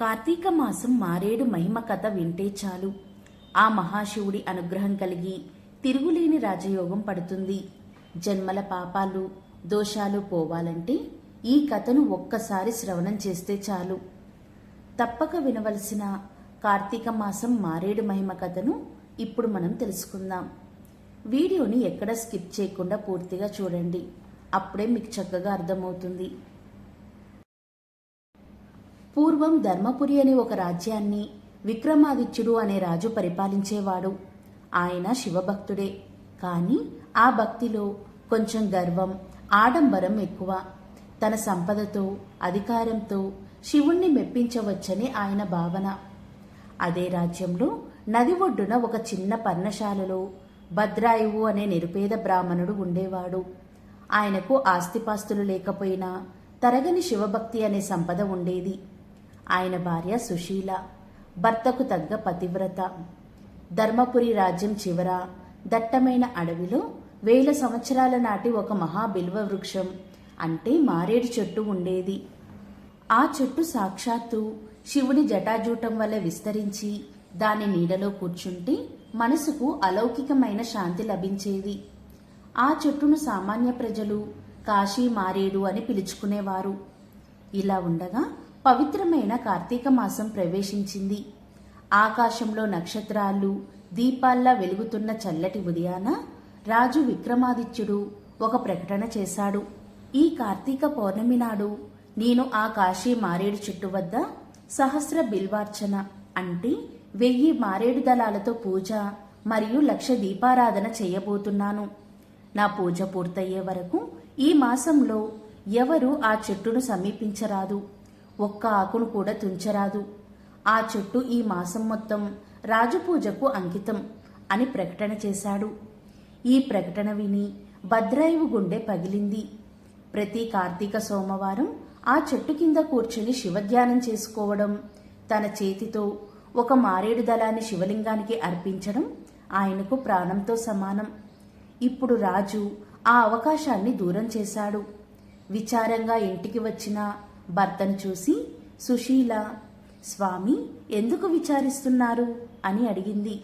కార్తీక మాసం మారేడు మహిమ కథ వింటే చాలు. ఆ మహాశివుడి అనుగ్రహం కలిగి తిరుగులేని రాజయోగం పడుతుంది. జన్మల పాపాలు దోషాలు పోవాలంటే ఈ కథను ఒక్కసారి శ్రవణం చేస్తే చాలు. తప్పక వినవలసిన కార్తీక మాసం మారేడు మహిమ కథను ఇప్పుడు మనం తెలుసుకుందాం. వీడియోని ఎక్కడ స్కిప్ చేయకుండా పూర్తిగా చూడండి. అప్పుడే మీకు చక్కగా అర్థమవుతుంది. పూర్వం ధర్మపురి అనే ఒక రాజ్యాన్ని విక్రమాదిత్యుడు అనే రాజు పరిపాలించేవాడు. ఆయన శివభక్తుడే. కానీ ఆ భక్తిలో కొంచెం గర్వం ఆడంబరం ఎక్కువ. తన సంపదతో అధికారంతో శివుణ్ణి మెప్పించవచ్చని ఆయన భావన. అదే రాజ్యంలో నది ఒడ్డున ఒక చిన్న పర్ణశాలలో భద్రాయువు అనే నిరుపేద బ్రాహ్మణుడు ఉండేవాడు. ఆయనకు ఆస్తిపాస్తులు లేకపోయినా తరగని శివభక్తి అనే సంపద ఉండేది. ఆయన భార్య సుశీల. భర్తకు తగ్గ పతివ్రత. ధర్మపురి రాజ్యం చివర. దట్టమైన అడవిలో వేల సంవత్సరాల నాటి ఒక మహాబిల్వ వృక్షం. అంటే మారేడు చెట్టు ఉండేది. ఆ చెట్టు సాక్షాత్తు శివుని జటాజూటం వల్ల విస్తరించి దాని నీడలో కూర్చుంటే మనసుకు అలౌకికమైన శాంతి లభించేది. ఆ చెట్టును సామాన్య ప్రజలు కాశీ మారేడు అని పిలుచుకునేవారు. ఇలా ఉండగా పవిత్రమైన కార్తీక మాసం ప్రవేశించింది. ఆకాశంలో నక్షత్రాలు దీపాల్లా వెలుగుతున్న చల్లటి ఉదయాన రాజు విక్రమాదిత్యుడు ఒక ప్రకటన చేశాడు. ఈ కార్తీక పౌర్ణమి నాడు నేను ఆ కాశీ మారేడు చెట్టు వద్ద సహస్ర బిల్వార్చన అంటే వెయ్యి మారేడు దళాలతో పూజ మరియు లక్ష దీపారాధన చేయబోతున్నాను. నా పూజ పూర్తయ్యే వరకు ఈ మాసంలో ఎవరు ఆ చెట్టును సమీపించరాదు. ఒక్క ఆకును కూడా తుంచరాదు. ఆ చెట్టు ఈ మాసం మొత్తం రాజపూజకు అంకితం అని ప్రకటన చేశాడు. ఈ ప్రకటన విని భద్రాయువు గుండె పగిలింది. ప్రతి కార్తీక సోమవారం ఆ చెట్టు కింద కూర్చుని శివధ్యానం చేసుకోవడం తన చేతితో ఒక మారేడు దళాన్ని శివలింగానికి అర్పించడం ఆయనకు ప్రాణంతో సమానం. ఇప్పుడు రాజు ఆ అవకాశాన్ని దూరం చేశాడు. విచారంగా ఇంటికి వచ్చిన భర్తను చూసి సుశీల స్వామి ఎందుకు విచారిస్తున్నారు? అని అడిగింది.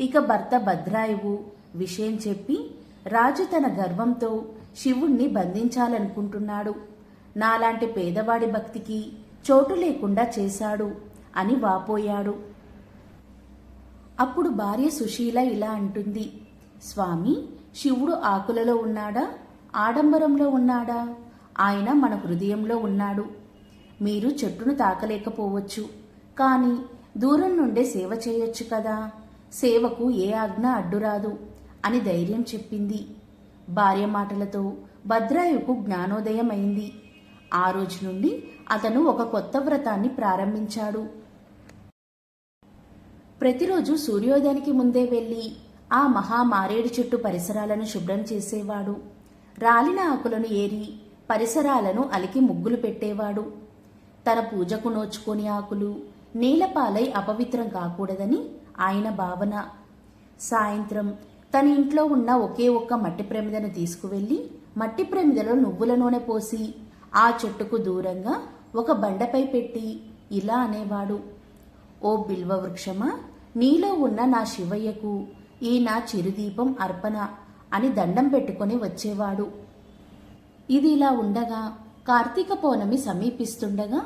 ఇక భర్త భద్రాయువు విషయం చెప్పి రాజు తన గర్వంతో శివుణ్ణి బంధించాలనుకుంటున్నాడు. నాలాంటి పేదవాడి భక్తికి చోటు లేకుండా చేశాడు అని వాపోయాడు. అప్పుడు భార్య సుశీల ఇలా అంటుంది స్వామి శివుడు ఆకులలో ఉన్నాడా? ఆడంబరంలో ఉన్నాడా? ఆయన మన హృదయంలో ఉన్నాడు. మీరు చెట్టును తాకలేకపోవచ్చు. కానీ దూరం నుండే సేవ చేయొచ్చు కదా. సేవకు ఏ ఆజ్ఞ అడ్డురాదు అని ధైర్యం చెప్పింది. భార్య మాటలతో భద్రాయుకు జ్ఞానోదయం అయింది ఆ రోజు నుండి అతను ఒక కొత్త వ్రతాన్ని ప్రారంభించాడు. ప్రతిరోజు సూర్యోదయానికి ముందే వెళ్ళి ఆ మహా మారేడు చెట్టు పరిసరాలను శుభ్రం చేసేవాడు. రాలిన ఆకులను ఏరి పరిసరాలను అలికి ముగ్గులు పెట్టేవాడు. తన పూజకు నోచుకొని ఆకులు నీలపాలై అపవిత్రం కాకూడదని ఆయన భావన. సాయంత్రం తన ఇంట్లో ఉన్న ఒకే ఒక్క మట్టి ప్రమిదను తీసుకువెళ్ళి మట్టి ప్రమిదలో నువ్వుల నూనె పోసి ఆ చెట్టుకు దూరంగా ఒక బండపై పెట్టి ఇలా అనేవాడు. ఓ బిల్వ వృక్షమా నీలో ఉన్న నా శివయ్యకు ఈ నా చిరుదీపం అర్పణ అని దండం పెట్టుకొని వచ్చేవాడు. ఇది ఇలా ఉండగా కార్తీక పౌర్ణమి సమీపిస్తుండగా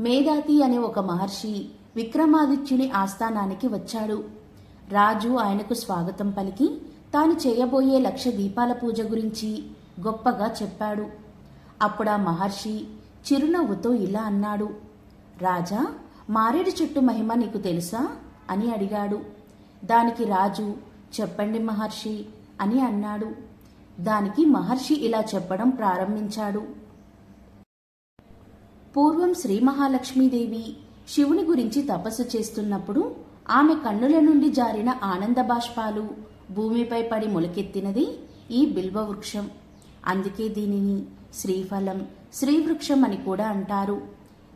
మేధాతి అనే ఒక మహర్షి విక్రమాదిత్యుని ఆస్థానానికి వచ్చాడు. రాజు ఆయనకు స్వాగతం పలికి తాను చేయబోయే లక్ష దీపాల పూజ గురించి గొప్పగా చెప్పాడు. అప్పుడా మహర్షి చిరునవ్వుతో ఇలా అన్నాడు. రాజా మారేడు చెట్టు మహిమ నీకు తెలుసా? అని అడిగాడు. దానికి రాజు చెప్పండి మహర్షి అని అన్నాడు. దానికి మహర్షి ఇలా చెప్పడం ప్రారంభించాడు. పూర్వం శ్రీ మహాలక్ష్మీదేవి శివుని గురించి తపస్సు చేస్తున్నప్పుడు ఆమె కన్నుల నుండి జారిన ఆనంద బాష్పాలు భూమిపై పడి మొలకెత్తినది ఈ బిల్వ వృక్షం. అందుకే దీనిని శ్రీఫలం శ్రీవృక్షం అని కూడా అంటారు.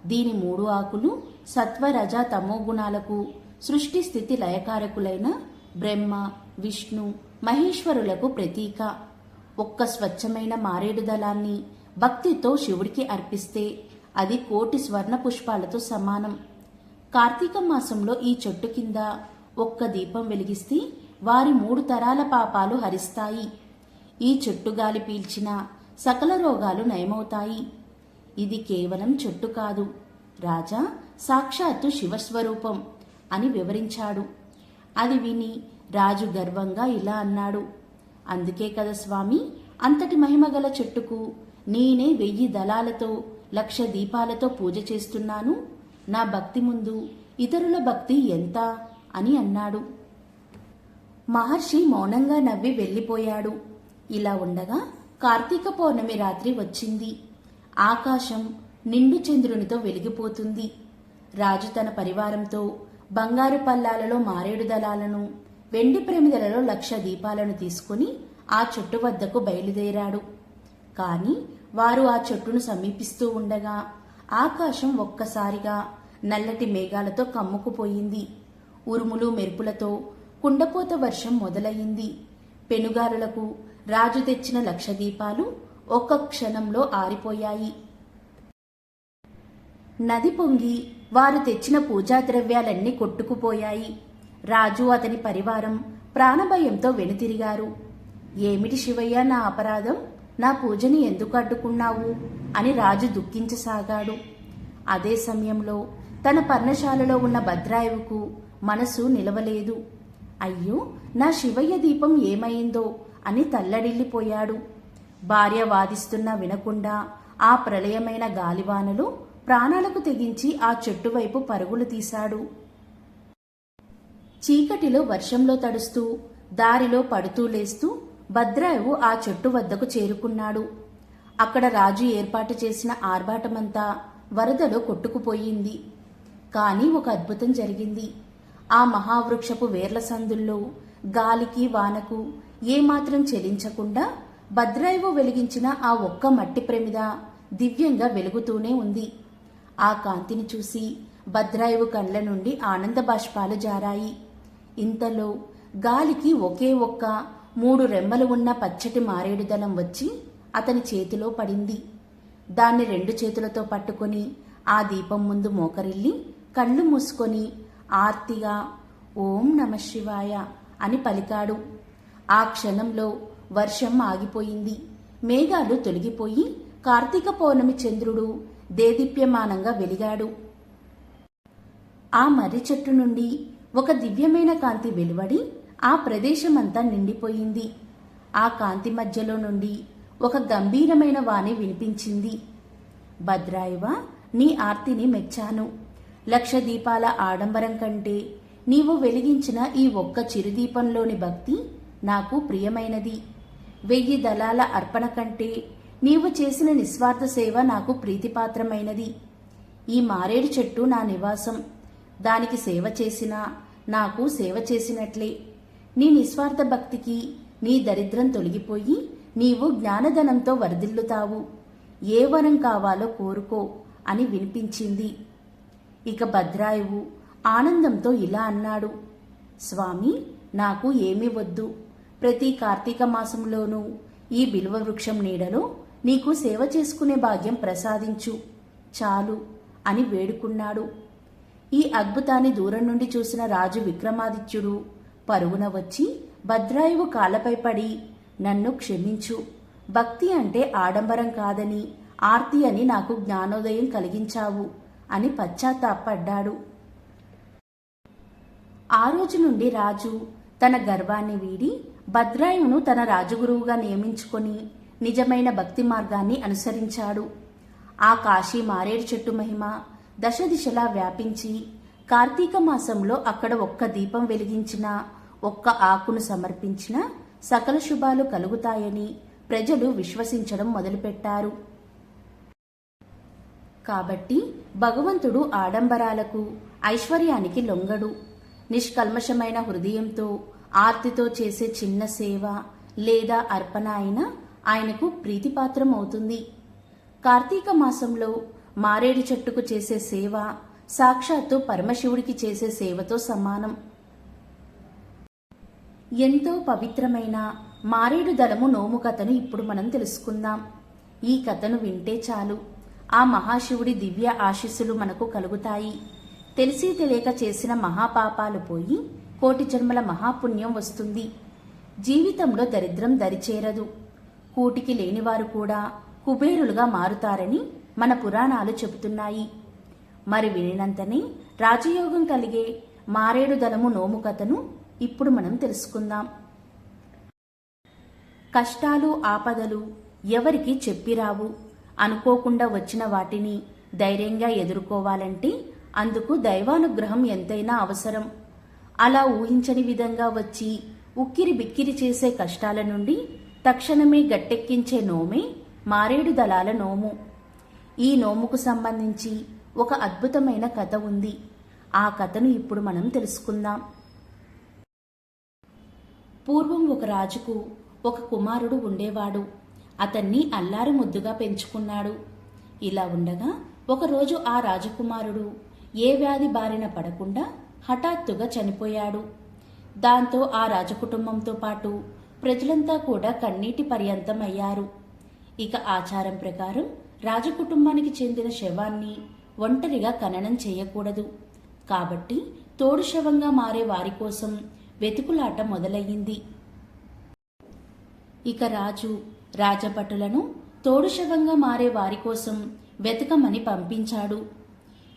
దీని మూడు ఆకులు సత్వరజ తమో గుణాలకు సృష్టి స్థితి లయకారకులైన బ్రహ్మ విష్ణు మహేశ్వరులకు ప్రతీక. ఒక్క స్వచ్ఛమైన మారేడు దళాన్ని భక్తితో శివుడికి అర్పిస్తే అది కోటి స్వర్ణ పుష్పాలతో సమానం. కార్తీక మాసంలో ఈ చెట్టు కింద ఒక్క దీపం వెలిగిస్తే వారి మూడు తరాల పాపాలు హరిస్తాయి. ఈ చెట్టు గాలి పీల్చిన సకల రోగాలు నయమవుతాయి. ఇది కేవలం చెట్టు కాదు. రాజా సాక్షాత్తు శివస్వరూపం అని వివరించాడు. అది విని రాజు గర్వంగా ఇలా అన్నాడు. అందుకే కదా స్వామి అంతటి మహిమగల చెట్టుకు నేనే వెయ్యి దళాలతో లక్ష దీపాలతో పూజ చేస్తున్నాను. నా భక్తి ముందు ఇతరుల భక్తి ఎంత? అని అన్నాడు. మహర్షి మౌనంగా నవ్వి వెళ్ళిపోయాడు. ఇలా ఉండగా కార్తీక పౌర్ణమి రాత్రి వచ్చింది. ఆకాశం నిండు చంద్రునితో వెలిగిపోతుంది. రాజు తన పరివారంతో బంగారు పల్లాలలో మారేడు దళాలను వెండి ప్రమిదలలో లక్ష దీపాలను తీసుకుని ఆ చెట్టు వద్దకు బయలుదేరాడు. కాని వారు ఆ చెట్టును సమీపిస్తూ ఉండగా ఆకాశం ఒక్కసారిగా నల్లటి మేఘాలతో కమ్ముకుపోయింది. ఉరుములు మెరుపులతో కుండపోత వర్షం మొదలయ్యింది. పెనుగాలులకు రాజు తెచ్చిన లక్ష దీపాలు ఒక్క క్షణంలో ఆరిపోయాయి. నది పొంగి వారు తెచ్చిన పూజా ద్రవ్యాలన్నీ కొట్టుకుపోయాయి. రాజు అతని పరివారం ప్రాణభయంతో వెనుతిరిగారు. ఏమిటి శివయ్య నా అపరాధం? నా పూజని ఎందుకు అడ్డుకున్నావు అని రాజు దుఃఖించసాగాడు. అదే సమయంలో తన పర్ణశాలలో ఉన్న భద్రాయువుకు మనసు నిలవలేదు. అయ్యో నా శివయ్య దీపం ఏమైందో అని తల్లడిల్లిపోయాడు. భార్య వాదిస్తున్నా వినకుండా ఆ ప్రళయమైన గాలివానలు ప్రాణాలకు తెగించి ఆ చెట్టు వైపు పరుగులు తీశాడు. చీకటిలో వర్షంలో తడుస్తూ దారిలో పడుతూ లేస్తూ భద్రాయువు ఆ చెట్టు వద్దకు చేరుకున్నాడు. అక్కడ రాజు ఏర్పాటు చేసిన ఆర్భాటమంతా వరదలో కొట్టుకుపోయింది. కానీ ఒక అద్భుతం జరిగింది. ఆ మహావృక్షపు వేర్ల సందుల్లో గాలికి వానకు ఏమాత్రం చెలించకుండా భద్రాయువు వెలిగించిన ఆ ఒక్క మట్టి ప్రమిద దివ్యంగా వెలుగుతూనే ఉంది. ఆ కాంతిని చూసి భద్రాయువు కళ్ళ నుండి ఆనంద బాష్పాలు జారాయి. ఇంతలో గాలికి ఒకే ఒక్క మూడు రెమ్మలు ఉన్న పచ్చటి మారేడు దళం వచ్చి అతని చేతిలో పడింది. దాన్ని రెండు చేతులతో పట్టుకొని ఆ దీపం ముందు మోకరిల్లి కళ్ళు మూసుకొని ఆర్తిగా ఓం నమ శివాయ అని పలికాడు. ఆ క్షణంలో వర్షం ఆగిపోయింది. మేఘాలు తొలగిపోయి కార్తీక పౌర్ణమి చంద్రుడు దేదీప్యమానంగా వెలిగాడు. ఆ మర్రి చెట్టు నుండి ఒక దివ్యమైన కాంతి వెలువడి ఆ ప్రదేశమంతా నిండిపోయింది. ఆ కాంతి మధ్యలో నుండి ఒక గంభీరమైన వాణి వినిపించింది. భద్రాయువ నీ ఆర్తిని మెచ్చాను. లక్ష దీపాల ఆడంబరం కంటే నీవు వెలిగించిన ఈ ఒక్క చిరుదీపంలోని భక్తి నాకు ప్రియమైనది. వెయ్యి దళాల అర్పణ కంటే నీవు చేసిన నిస్వార్థ సేవ నాకు ప్రీతిపాత్రమైనది. ఈ మారేడు చెట్టు నా నివాసం. దానికి సేవ చేసినా నాకు సేవ చేసినట్లే. నీ నిస్వార్థ భక్తికి నీ దరిద్రం తొలగిపోయి నీవు జ్ఞానధనంతో వరదిల్లుతావు. ఏ వరం కావాలో కోరుకో అని వినిపించింది. ఇక భద్రాయువు ఆనందంతో ఇలా అన్నాడు. స్వామి నాకు ఏమీ వద్దు. ప్రతి కార్తీక మాసంలోనూ ఈ బిల్వ వృక్షం నీడలో నీకు సేవ చేసుకునే భాగ్యం ప్రసాదించు. చాలు అని వేడుకున్నాడు. ఈ అద్భుతాన్ని దూరం నుండి చూసిన రాజు విక్రమాదిత్యుడు పరుగున వచ్చి భద్రాయువు కాళ్ళపై పడి నన్ను క్షమించు. భక్తి అంటే ఆడంబరం కాదని ఆర్తి అని నాకు జ్ఞానోదయం కలిగించావు అని పశ్చాత్తాపడ్డాడు. ఆ రోజు నుండి రాజు తన గర్వాన్ని వీడి భద్రాయువును తన రాజగురువుగా నియమించుకొని నిజమైన భక్తి మార్గాన్ని అనుసరించాడు. ఆ కాశీ మారేడు చెట్టు మహిమ దశ దిశలా వ్యాపించి కార్తీక మాసంలో అక్కడ ఒక్క దీపం వెలిగించిన ఒక్క ఆకును సమర్పించిన సకల శుభాలు కలుగుతాయని ప్రజలు విశ్వసించడం మొదలుపెట్టారు. కాబట్టి భగవంతుడు ఆడంబరాలకు ఐశ్వర్యానికి లొంగడు. నిష్కల్మషమైన హృదయంతో ఆర్తితో చేసే చిన్న సేవ లేదా అర్పణ అయినా ఆయనకు ప్రీతిపాత్రం అవుతుంది కార్తీక మాసంలో మారేడు చెట్టుకు చేసే సేవ సాక్షాత్తు పరమశివుడికి చేసే సేవతో సమానం. ఎంతో పవిత్రమైన మారేడు దళము నోము కథను ఇప్పుడు మనం తెలుసుకుందాం. ఈ కథను వింటే చాలు. ఆ మహాశివుడి దివ్య ఆశీస్సులు మనకు కలుగుతాయి. తెలిసి తెలియక చేసిన మహాపాపాలు పోయి కోటి జన్మల మహాపుణ్యం వస్తుంది. జీవితంలో దరిద్రం దరిచేరదు. కూటికి లేనివారు కూడా కుబేరులుగా మారుతారని మన పురాణాలు చెబుతున్నాయి. మరి వినినంతనే రాజయోగం కలిగే మారేడు దళము నోము కథను ఇప్పుడు మనం తెలుసుకుందాం. కష్టాలు ఆపదలు ఎవరికి చెప్పిరావు? అనుకోకుండా వచ్చిన వాటిని ధైర్యంగా ఎదుర్కోవాలంటే అందుకు దైవానుగ్రహం ఎంతైనా అవసరం. అలా ఊహించని విధంగా వచ్చి ఉక్కిరి బిక్కిరి చేసే కష్టాల నుండి తక్షణమే గట్టెక్కించే నోమే మారేడు దళాల నోము. ఈ నోముకు సంబంధించి ఒక అద్భుతమైన కథ ఉంది. ఆ కథను ఇప్పుడు మనం తెలుసుకుందాం. పూర్వం ఒక రాజుకు ఒక కుమారుడు ఉండేవాడు. అతన్ని అల్లారు ముద్దుగా పెంచుకున్నాడు. ఇలా ఉండగా ఒకరోజు ఆ రాజకుమారుడు ఏ వ్యాధి బారిన పడకుండా హఠాత్తుగా చనిపోయాడు. దాంతో ఆ రాజకుటుంబంతో పాటు ప్రజలంతా కూడా కన్నీటి పర్యంతం అయ్యారు ఇక ఆచారం ప్రకారం రాజకుటుంబానికి చెందిన శవాన్ని ఒంటరిగా ఖననం చేయకూడదు. కాబట్టి తోడు శవంగా మారే వారి కోసం వెతుకులాట మొదలయ్యింది. ఇక రాజు రాజభటులను తోడు శవంగా మారే వారి కోసం వెతకమని పంపించాడు.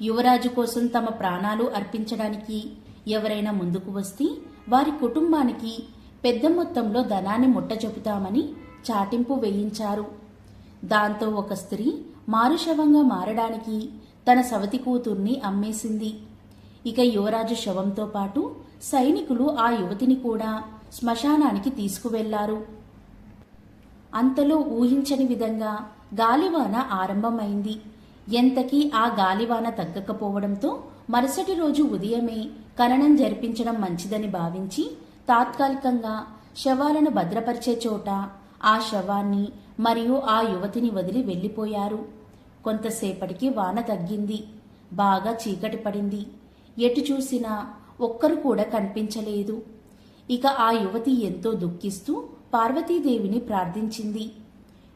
యువరాజు కోసం తమ ప్రాణాలు అర్పించడానికి ఎవరైనా ముందుకు వస్తే వారి కుటుంబానికి పెద్ద మొత్తంలో ధనాన్ని ముట్టచెపుతామని చాటింపు వేయించారు. దాంతో ఒక స్త్రీ మారుశవంగా మారడానికి తన సవతి కూతుర్ని అమ్మేసింది. ఇక యువరాజు శవంతో పాటు సైనికులు ఆ యువతిని కూడా శ్మశానానికి తీసుకువెళ్ళారు. అంతలో ఊహించని విధంగా గాలివాన ఆరంభమైంది. ఎంతకీ ఆ గాలివాన తగ్గకపోవడంతో మరుసటి రోజు ఉదయమే ఖననం జరిపించడం మంచిదని భావించి తాత్కాలికంగా శవాలను భద్రపరిచే చోట ఆ శవాన్ని మరియు ఆ యువతిని వదిలి వెళ్ళిపోయారు. కొంతసేపటికి వాన తగ్గింది. బాగా చీకటి పడింది. ఎటు చూసినా ఒక్కరు కూడా కనిపించలేదు. ఇక ఆ యువతి ఎంతో దుఃఖిస్తూ పార్వతీదేవిని ప్రార్థించింది.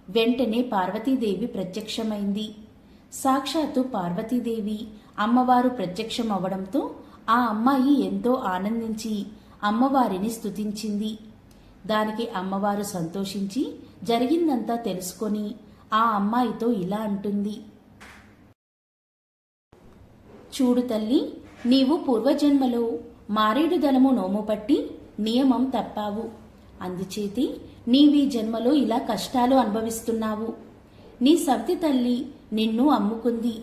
వెంటనే పార్వతీదేవి ప్రత్యక్షమైంది. సాక్షాత్తు పార్వతీదేవి అమ్మవారు ప్రత్యక్షమవడంతో ఆ అమ్మాయి ఎంతో ఆనందించి అమ్మవారిని స్తుతించింది. దానికి అమ్మవారు సంతోషించి జరిగిందంతా తెలుసుకొని ఆ అమ్మాయితో ఇలా అంటుంది. చూడు తల్లి నీవు పూర్వజన్మలో మారేడు దళము నోము పట్టి నియమం తప్పావు. అందుచేతి నీవీ జన్మలో ఇలా కష్టాలు అనుభవిస్తున్నావు. నీ సవతి తల్లి నిన్ను అమ్ముకుంది.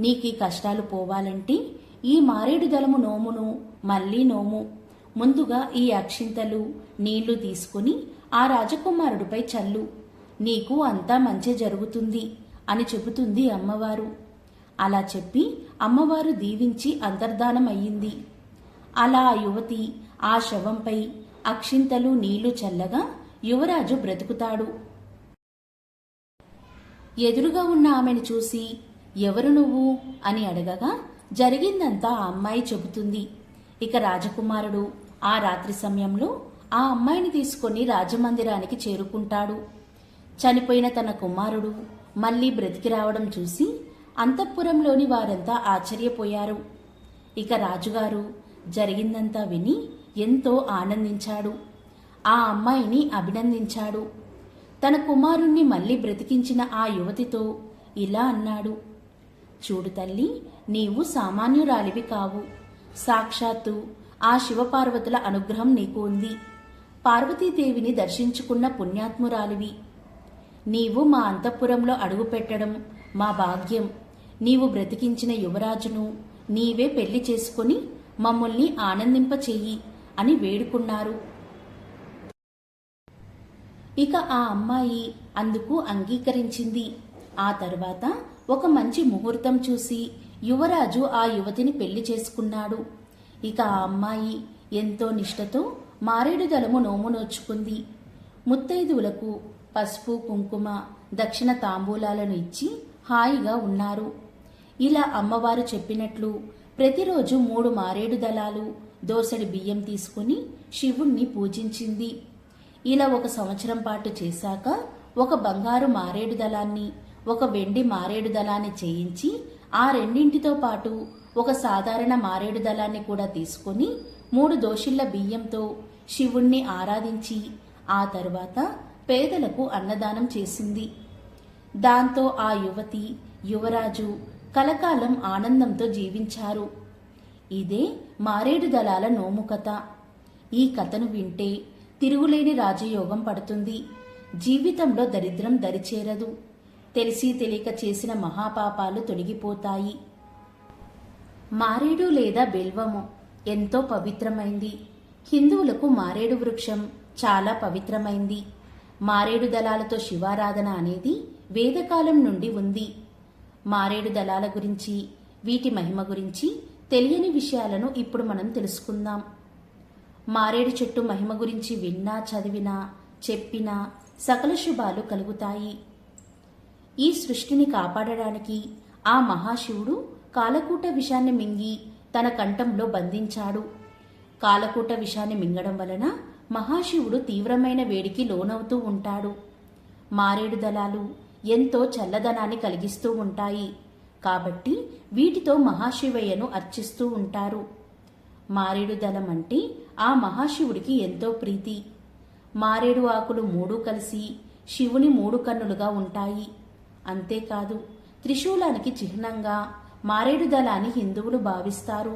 నీకీ కష్టాలు పోవాలంటే ఈ మారేడు దళము నోమును మళ్ళీ నోము. ముందుగా ఈ అక్షింతలు నీళ్ళు తీసుకుని ఆ రాజకుమారుడిపై చల్లు. నీకు అంతా మంచి జరుగుతుంది అని చెబుతుంది అమ్మవారు. అలా చెప్పి అమ్మవారు దీవించి అంతర్ధానమయ్యింది. అలా ఆ యువతి ఆ శవంపై అక్షింతలు నీళ్ళు చల్లగా యువరాజు బ్రతుకుతాడు. ఎదురుగా ఉన్న ఆమెను చూసి ఎవరు నువ్వు? అని అడగగా జరిగిందంతా ఆ అమ్మాయి చెబుతుంది. ఇక రాజకుమారుడు ఆ రాత్రి సమయంలో ఆ అమ్మాయిని తీసుకొని రాజమందిరానికి చేరుకుంటాడు. చనిపోయిన తన కుమారుడు మళ్ళీ బ్రతికి రావడం చూసి అంతఃపురంలోని వారంతా ఆశ్చర్యపోయారు. ఇక రాజుగారు జరిగిందంతా విని ఎంతో ఆనందించాడు. ఆ అమ్మాయిని అభినందించాడు. తన కుమారుణ్ణి మళ్ళీ బ్రతికించిన ఆ యువతితో ఇలా అన్నాడు. చూడు తల్లి నీవు సామాన్యురాలివి కావు. సాక్షాత్తు ఆ శివపార్వతుల అనుగ్రహం నీకు ఉంది. పార్వతీదేవిని దర్శించుకున్న పుణ్యాత్మురాలివి. నీవు మా అంతఃపురంలో అడుగుపెట్టడం మా భాగ్యం. నీవు బ్రతికించిన యువరాజును నీవే పెళ్ళి చేసుకొని మమ్మల్ని ఆనందింపచేయి అని వేడుకున్నారు. ఇక ఆ అమ్మాయి అందుకు అంగీకరించింది. ఆ తర్వాత ఒక మంచి ముహూర్తం చూసి యువరాజు ఆ యువతిని పెళ్ళి చేసుకున్నాడు. ఇక ఆ అమ్మాయి ఎంతో నిష్టతో మారేడు దళము నోము నోచుకుంది. ముత్తైదువులకు పసుపు కుంకుమ దక్షిణ తాంబూలాలను ఇచ్చి హాయిగా ఉన్నారు. ఇలా అమ్మవారు చెప్పినట్లు ప్రతిరోజు మూడు మారేడు దళాలు దోసడి బియ్యం తీసుకుని శివుణ్ణి పూజించింది. ఇలా ఒక సంవత్సరం పాటు చేశాక ఒక బంగారు మారేడు దళాన్ని ఒక వెండి మారేడు దళాన్ని చేయించి ఆ రెండింటితో పాటు ఒక సాధారణ మారేడు దళాన్ని కూడా తీసుకొని మూడు దోషిళ్ళ బియ్యంతో శివుణ్ణి ఆరాధించి ఆ తరువాత పేదలకు అన్నదానం చేసింది. దాంతో ఆ యువతి యువరాజు కలకాలం ఆనందంతో జీవించారు. ఇదే మారేడు దళాల నోము కథ. ఈ కథను వింటే తిరుగులేని రాజయోగం పడుతుంది. జీవితంలో దరిద్రం దరిచేరదు. తెలిసి తెలియక చేసిన మహాపాపాలు తొలగిపోతాయి. మారేడు లేదా బిల్వము? ఎంతో పవిత్రమైంది. హిందువులకు మారేడు వృక్షం చాలా పవిత్రమైంది. మారేడు దళాలతో శివారాధన అనేది వేదకాలం నుండి ఉంది. మారేడు దళాల గురించి వీటి మహిమ గురించి తెలియని విషయాలను ఇప్పుడు మనం తెలుసుకుందాం. మారేడు చెట్టు మహిమ గురించి విన్నా చదివినా చెప్పినా సకల శుభాలు కలుగుతాయి. ఈ సృష్టిని కాపాడడానికి ఆ మహాశివుడు కాలకూట విషాన్ని మింగి తన కంఠంలో బంధించాడు. కాలకూట విషాన్ని మింగడం వలన మహాశివుడు తీవ్రమైన వేడికి లోనవుతూ ఉంటాడు. మారేడు దళాలు ఎంతో చల్లదనాన్ని కలిగిస్తూ ఉంటాయి. కాబట్టి వీటితో మహాశివయ్యను అర్చిస్తూ ఉంటారు. మారేడు దళం అంటే ఆ మహాశివుడికి ఎంతో ప్రీతి. మారేడు ఆకులు మూడు కలిసి శివుని మూడు కన్నులుగా ఉంటాయి. అంతేకాదు త్రిశూలానికి చిహ్నంగా మారేడుదల అని హిందువులు భావిస్తారు.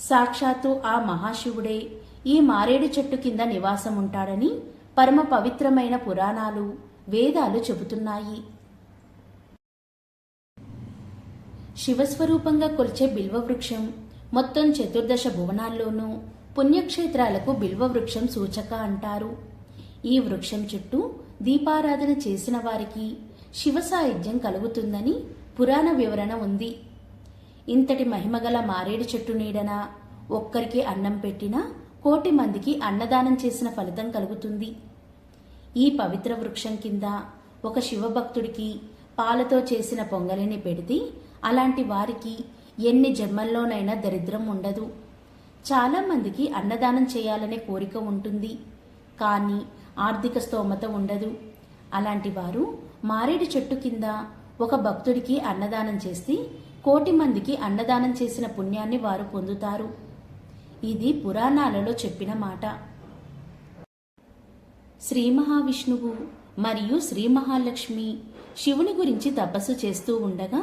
సాక్షాత్తు ఆ మహాశివుడే ఈ మారేడు చెట్టు కింద నివాసం ఉంటాడని పరమ పవిత్రమైన పురాణాలు వేదాలు చెబుతున్నాయి. శివస్వరూపంగా కొలిచే బిల్వవృక్షం మొత్తం చతుర్దశ భువనాల్లోనూ పుణ్యక్షేత్రాలకు బిల్వవృక్షం సూచక అంటారు. ఈ వృక్షం చుట్టూ దీపారాధన చేసిన వారికి శివ సాయుధ్యం కలుగుతుందని పురాణ వివరణ ఉంది. ఇంతటి మహిమగల మారేడు చెట్టు నీడన? ఒక్కరికి అన్నం పెట్టినా కోటి మందికి అన్నదానం చేసిన ఫలితం కలుగుతుంది. ఈ పవిత్ర వృక్షం కింద ఒక శివభక్తుడికి పాలతో చేసిన పొంగలిని పెడితే అలాంటి వారికి ఎన్ని జన్మల్లోనైనా దరిద్రం ఉండదు. చాలామందికి అన్నదానం చేయాలనే కోరిక ఉంటుంది. కానీ ఆర్థిక స్తోమత ఉండదు. అలాంటి వారు మారేడు చెట్టు కింద ఒక భక్తుడికి అన్నదానం చేసి కోటి మందికి అన్నదానం చేసిన పుణ్యాన్ని వారు పొందుతారు. ఇది పురాణాలలో చెప్పిన మాట. శ్రీ మహావిష్ణువు మరియు శ్రీ మహాలక్ష్మి శివుని గురించి తపస్సు చేస్తూ ఉండగా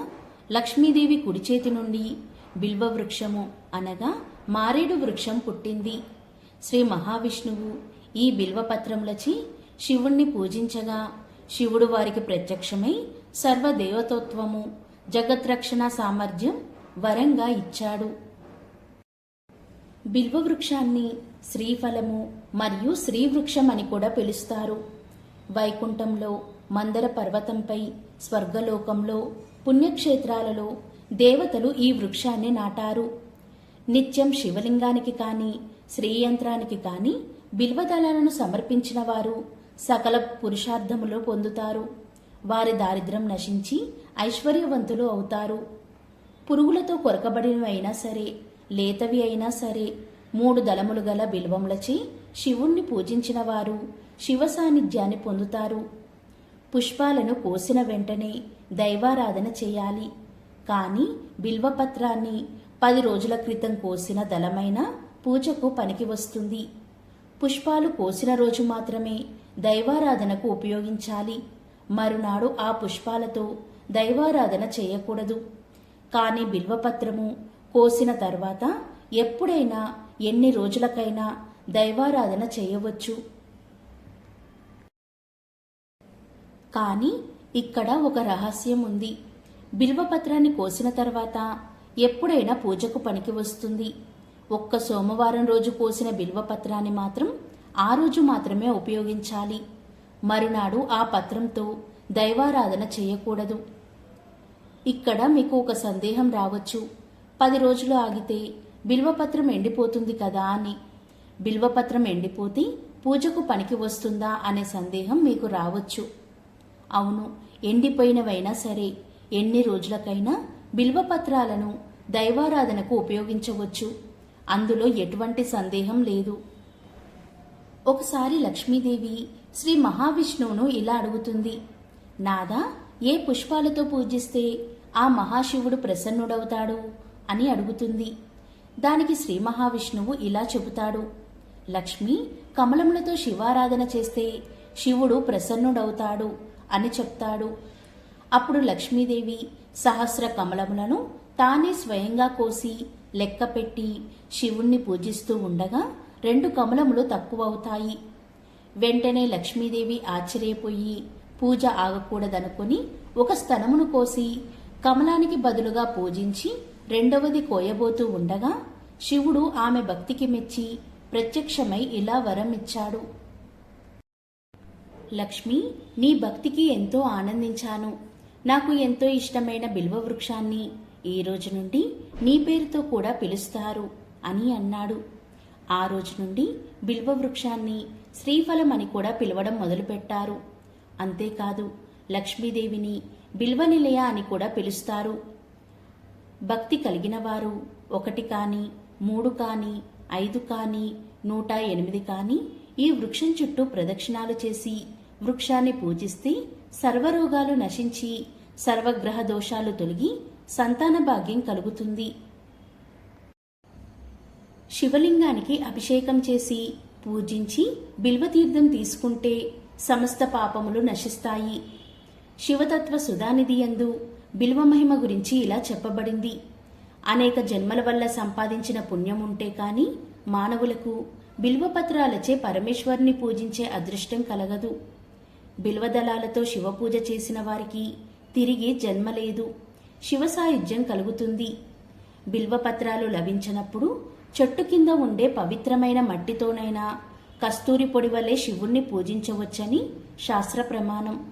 లక్ష్మీదేవి కుడి చేతి నుండి బిల్వ వృక్షము అనగా మారేడు వృక్షం పుట్టింది. శ్రీ మహావిష్ణువు ఈ బిల్వపత్రములచి శివుణ్ణి పూజించగా శివుడు వారికి ప్రత్యక్షమై సర్వదేవతత్వము జగద్రక్షణ సామర్థ్యం వరంగా ఇచ్చాడు. బిల్వవృక్షాన్ని శ్రీఫలము మరియు శ్రీవృక్షం అని కూడా పిలుస్తారు. వైకుంఠంలో మందర పర్వతంపై స్వర్గలోకంలో పుణ్యక్షేత్రాలలో దేవతలు ఈ వృక్షాన్ని నాటారు. నిత్యం శివలింగానికి కానీ శ్రీయంత్రానికి కానీ బిల్వదళాలను సమర్పించిన వారు సకల పురుషార్థములో పొందుతారు. వారి దారిద్ర్యం నశించి ఐశ్వర్యవంతులు అవుతారు. పురుగులతో కొరకబడినవి అయినా సరే లేతవి అయినా సరే మూడు దళములు గల బిల్వములచే శివుణ్ణి పూజించిన వారు శివ సాన్నిధ్యాన్ని పొందుతారు. పుష్పాలను కోసిన వెంటనే దైవారాధన చేయాలి. కానీ బిల్వపత్రాన్ని పది రోజుల క్రితం కోసిన దళమైన పూజకు పనికి వస్తుంది. పుష్పాలు కోసిన రోజు మాత్రమే దైవారాధనకు ఉపయోగించాలి. మరునాడు ఆ పుష్పాలతో దైవారాధన చేయకూడదు. కానీ బిల్వపత్రము కోసిన తర్వాత ఎప్పుడైనా ఎన్ని రోజులకైనా దైవారాధన చేయవచ్చు. కానీ ఇక్కడ ఒక రహస్యం ఉంది. బిల్వపత్రాన్ని కోసిన తర్వాత ఎప్పుడైనా పూజకు పనికి వస్తుంది. ఒక్క సోమవారం రోజు కోసిన బిల్వపత్రాన్ని మాత్రం ఆ రోజు మాత్రమే ఉపయోగించాలి. మరునాడు ఆ పత్రంతో దైవారాధన చేయకూడదు. ఇక్కడ మీకు ఒక సందేహం రావచ్చు. పది రోజులు ఆగితే బిల్వపత్రం ఎండిపోతుంది కదా అని. బిల్వపత్రం ఎండిపోతే పూజకు పనికి వస్తుందా అనే సందేహం మీకు రావచ్చు. అవును ఎండిపోయినవైనా సరే ఎన్ని రోజులకైనా బిల్వపత్రాలను దైవారాధనకు ఉపయోగించవచ్చు. అందులో ఎటువంటి సందేహం లేదు. ఒకసారి లక్ష్మీదేవి శ్రీ మహావిష్ణువును ఇలా అడుగుతుంది. నాదా ఏ పుష్పాలతో పూజిస్తే ఆ మహాశివుడు ప్రసన్నుడవుతాడు? అని అడుగుతుంది. దానికి శ్రీ మహావిష్ణువు ఇలా చెబుతాడు. లక్ష్మి కమలములతో శివారాధన చేస్తే శివుడు ప్రసన్నుడవుతాడు అని చెప్తాడు. అప్పుడు లక్ష్మీదేవి సహస్ర కమలములను తానే స్వయంగా కోసి లెక్కపెట్టి శివుణ్ణి పూజిస్తూ ఉండగా రెండు కమలములు తక్కువవుతాయి. వెంటనే లక్ష్మీదేవి ఆశ్చర్యపోయి పూజ ఆగకూడదనుకొని ఒక స్తనమును కోసి కమలానికి బదులుగా పూజించి రెండవది కోయబోతూ ఉండగా శివుడు ఆమె భక్తికి మెచ్చి ప్రత్యక్షమై ఇలా వరం ఇచ్చాడు. లక్ష్మి నీ భక్తికి ఎంతో ఆనందించాను. నాకు ఎంతో ఇష్టమైన బిల్వ వృక్షాన్ని ఈ రోజు నుండి నీ పేరుతో కూడా పిలుస్తారు అని అన్నాడు. ఆ రోజు నుండి బిల్వ వృక్షాన్ని శ్రీఫలం అని కూడా పిలవడం మొదలుపెట్టారు. అంతేకాదు లక్ష్మీదేవిని బిల్వ నిలయ అని కూడా పిలుస్తారు. భక్తి కలిగిన వారు ఒకటి కాని మూడు కాని ఐదు కాని నూట ఎనిమిది కాని ఈ వృక్షం చుట్టూ ప్రదక్షిణాలు చేసి వృక్షాన్ని పూజిస్తే సర్వరోగాలు నశించి సర్వగ్రహ దోషాలు తొలగి సంతాన భాగ్యం కలుగుతుంది. శివలింగానికి అభిషేకం చేసి పూజించి బిల్వతీర్థం తీసుకుంటే సమస్త పాపములు నశిస్తాయి. శివతత్వ సుధానిధి యందు బిల్వ మహిమ గురించి ఇలా చెప్పబడింది. అనేక జన్మల వల్ల సంపాదించిన పుణ్యం ఉంటే కాని మానవులకు బిల్వపత్రాలచే పరమేశ్వరుని పూజించే అదృష్టం కలగదు. బిల్వదళాలతో శివపూజ చేసిన వారికి తిరిగి జన్మ లేదు. శివ సాయుధ్యం కలుగుతుంది. బిల్వపత్రాలు లభించినప్పుడు చెట్టు కింద ఉండే పవిత్రమైన మట్టితోనైనా కస్తూరి పొడి వలె శివుణ్ణి పూజించవచ్చని శాస్త్ర ప్రమాణం.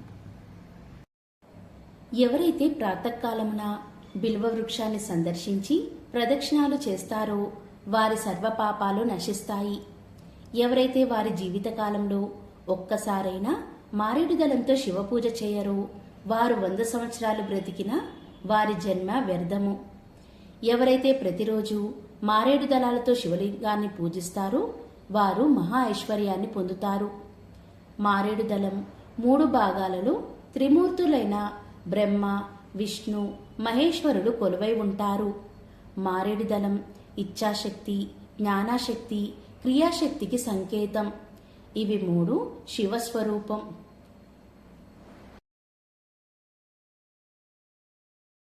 ఎవరైతే ప్రాతకాలమున బిల్వ వృక్షాన్ని సందర్శించి ప్రదక్షిణాలు చేస్తారో వారి సర్వపాపాలు నశిస్తాయి. ఎవరైతే వారి జీవితకాలంలో ఒక్కసారైనా మారేడు దళంతో శివపూజ చేయరో వారు వంద సంవత్సరాలు బ్రతికినా వారి జన్మ వ్యర్థము. ఎవరైతే ప్రతిరోజు మారేడు దళాలతో శివలింగాన్ని పూజిస్తారు. వారు మహా ఐశ్వర్యాన్ని పొందుతారు. మారేడు దళం మూడు భాగాలలో త్రిమూర్తులైన బ్రహ్మ విష్ణు మహేశ్వరులు కొలువై ఉంటారు. మారేడు దళం ఇచ్ఛాశక్తి జ్ఞానాశక్తి క్రియాశక్తికి సంకేతం. ఇవి మూడు శివస్వరూపం.